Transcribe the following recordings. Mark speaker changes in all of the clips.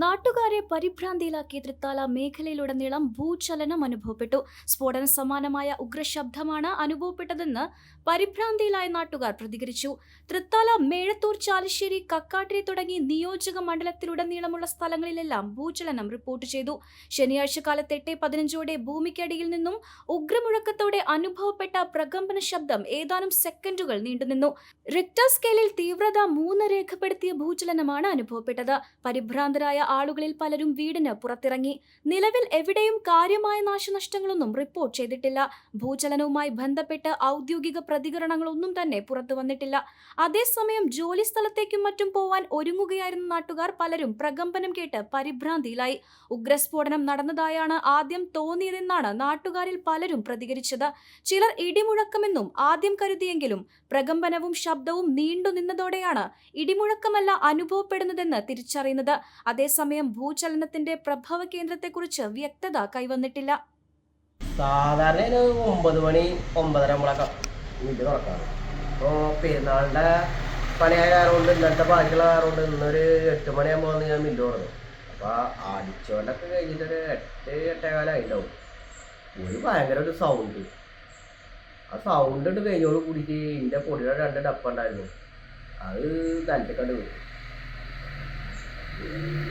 Speaker 1: നാട്ടുകാരെ പരിഭ്രാന്തിയിലാക്കിയ തൃത്താല മേഖലയിലുടനീളം ഭൂചലനം അനുഭവപ്പെട്ടു. സ്ഫോടന സമാനമായ ഉഗ്രശബ്ദമാണ് അനുഭവപ്പെട്ടതെന്ന് പരിഭ്രാന്തിയിലായ നാട്ടുകാർ പ്രതികരിച്ചു. തൃത്താല മേഴത്തൂർ ചാലിശ്ശേരി കക്കാട്ടിരി തുടങ്ങി നിയോജക മണ്ഡലത്തിലുടനീളമുള്ള സ്ഥലങ്ങളിലെല്ലാം ഭൂചലനം റിപ്പോർട്ട് ചെയ്തു. ശനിയാഴ്ച കാലത്ത് എട്ട് പതിനഞ്ചോടെ ഭൂമിക്കടിയിൽ നിന്നും ഉഗ്രമുഴക്കത്തോടെ അനുഭവപ്പെട്ട പ്രകമ്പന ശബ്ദം ഏതാനും സെക്കൻഡുകൾ നീണ്ടുനിന്നു. റിക്ടർ സ്കെയിലിൽ തീവ്രത മൂന്ന് രേഖപ്പെടുത്തിയ ഭൂചലനമാണ് അനുഭവപ്പെട്ടത്. പരിഭ്രാന്തരായ ആളുകളിൽ പലരും വീടിന് പുറത്തിറങ്ങി. നിലവിൽ എവിടെയും കാര്യമായ നാശനഷ്ടങ്ങളൊന്നും റിപ്പോർട്ട് ചെയ്തിട്ടില്ല. ഭൂചലനവുമായി ബന്ധപ്പെട്ട് ഔദ്യോഗിക പ്രതികരണങ്ങളൊന്നും തന്നെ പുറത്തു വന്നിട്ടില്ല. അതേസമയം ജോലി സ്ഥലത്തേക്കും മറ്റും പോവാൻ ഒരുങ്ങുകയായിരുന്ന നാട്ടുകാർ പലരും പ്രകമ്പനം കേട്ട് പരിഭ്രാന്തിയിലായി. ഉഗ്രസ്ഫോടനം നടന്നതായാണ് ആദ്യം തോന്നിയതെന്നാണ് നാട്ടുകാരിൽ പലരും പ്രതികരിച്ചത്. ചിലർ ഇടിമുഴക്കമെന്നും ആദ്യം കരുതിയെങ്കിലും പ്രകമ്പനവും ശബ്ദവും നീണ്ടുനിന്നതോടെയാണ് ഇടിമുഴക്കമല്ല അനുഭവപ്പെടുന്നതെന്ന് തിരിച്ചറിയുന്നത്. അതേസമയം ഭൂചലനത്തിന്റെ പ്രഭവ കേന്ദ്രത്തെക്കുറിച്ച് വ്യക്തത കൈവന്നിട്ടില്ല.
Speaker 2: സാധാരണ ഒരു ഒമ്പത് മണി ഒമ്പതര വീട്ടിൽ തുറക്കാറ്. അപ്പോൾ പെരുന്നാളിന്റെ പണിയായ കൊണ്ട് ഇന്നത്തെ ബാക്കിയുള്ള ഇന്നൊരു എട്ട് മണിയാകുമ്പോൾ ഞാൻ മില്ല് തുറന്നു അപ്പോൾ അടിച്ചോണ്ടൊക്കെ കഴിഞ്ഞിട്ടൊരു എട്ട് എട്ടേകാലം ഒരു ഭയങ്കര ഒരു സൗണ്ട് ആ സൗണ്ട് ഇട്ട് കഴിഞ്ഞോട് കൂടിയിട്ട് എന്റെ പൊടിയുടെ രണ്ട് ഡപ്പ ഉണ്ടായിരുന്നു. അത് തന്നെ വീണു.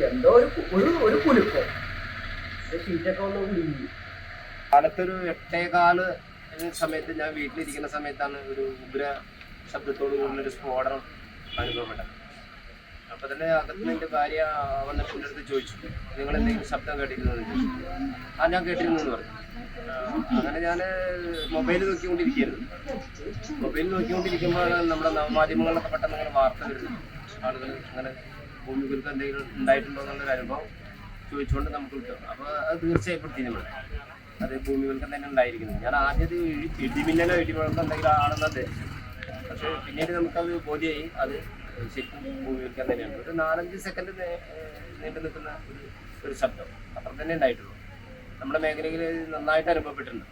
Speaker 2: എന്തോ ഒരു ഒരു ഒരു കുലുക്കം. ഷീറ്റൊക്കെ ഒന്ന് കുലുങ്ങി
Speaker 3: കാലത്തൊരു എട്ടേകാൽ സമയത്ത് ഞാൻ വീട്ടിലിരിക്കുന്ന സമയത്താണ് ഒരു ഉഗ്ര ശബ്ദത്തോട് ഒരു സ്ഫോടനം അനുഭവപ്പെട്ടത്. അപ്പൊ തന്നെ അകത്ത് എന്റെ ഭാര്യ വന്നിട്ട് എന്റെ അടുത്ത് ചോദിച്ചു നിങ്ങൾ എന്തെങ്കിലും ശബ്ദം കേട്ടിരുന്നു? ആ ഞാൻ കേട്ടിരുന്നു എന്ന് പറഞ്ഞു. അങ്ങനെ ഞാൻ മൊബൈൽ നോക്കിക്കൊണ്ടിരിക്കുകയായിരുന്നു. മൊബൈൽ നോക്കിക്കൊണ്ടിരിക്കുമ്പോൾ നമ്മുടെ നവമാധ്യമങ്ങളിലൊക്കെ പെട്ടെന്ന് അങ്ങനെ വാർത്ത ആളുകൾ അങ്ങനെ ഭൂമികൾക്ക് എന്തെങ്കിലും ഉണ്ടായിട്ടുണ്ടോ എന്നുള്ളൊരു അനുഭവം ചോദിച്ചുകൊണ്ട് നമുക്ക് കിട്ടും അപ്പോൾ അത് തീർച്ചയായിട്ടും നമ്മൾ അത് ഭൂമികൾക്ക് തന്നെ ഉണ്ടായിരിക്കുന്നത്. ഞാൻ ആദ്യം ഇടിമിന്നലോ ഇടിമുഴക്കം എന്തെങ്കിലും ആണെന്നത് പക്ഷേ പിന്നീട് നമുക്കത് ബോധ്യമായി അത് ശരിക്കും ഭൂമികൾക്ക് തന്നെയാണ്. ഒരു നാലഞ്ച് സെക്കൻഡ് നീണ്ടു നിൽക്കുന്ന ഒരു ഒരു ശബ്ദം അത്ര തന്നെ ഉണ്ടായിട്ടുള്ളൂ. നമ്മുടെ മേഖലയിൽ നന്നായിട്ട് അനുഭവപ്പെട്ടിട്ടുണ്ട്.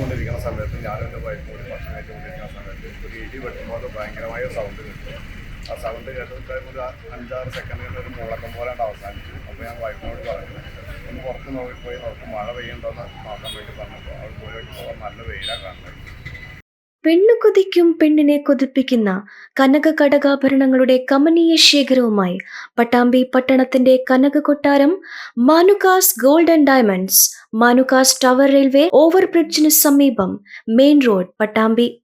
Speaker 4: കൊണ്ടിരിക്കുന്ന സമയത്ത് ഞാനും എന്റെ വൈഫ് കൂടി ഭക്ഷണം കഴിച്ചുകൊണ്ടിരിക്കുന്ന സമയത്ത് ഒരു ഇടി വെട്ടുമ്പോൾ ഭയങ്കരമായ സൗണ്ട് കിട്ടും. ആ സൗണ്ട് കേട്ടിട്ട് ഒരു അഞ്ചാറ് സെക്കൻഡിൽ ഒരു മുളക്കം പോലാണ്ട് അവസാനിച്ചു. അപ്പോൾ ഞാൻ വൈഫിനോട് പറഞ്ഞു ഒന്ന് പുറത്ത് നോക്കിപ്പോയി അവർക്ക് മഴ പെയ്യുണ്ടോന്ന് നോക്കാൻ വേണ്ടി പറഞ്ഞപ്പോൾ അവൾ പോയി നോക്കുമ്പോൾ നല്ല വെയിലാണ് കാണുന്നത്
Speaker 1: പെണ്ണു കൊതിക്കും പെണ്ണിനെ കൊതിപ്പിക്കുന്ന കനക കടകാഭരണങ്ങളുടെ കമനീയ ശേഖരവുമായി പട്ടാമ്പി പട്ടണത്തിന്റെ Kanaka Kottaram Manukas gold and diamonds Manukas tower railway ഓവർബ്രിഡ്ജിന് സമീപം മെയിൻ റോഡ് പട്ടാമ്പി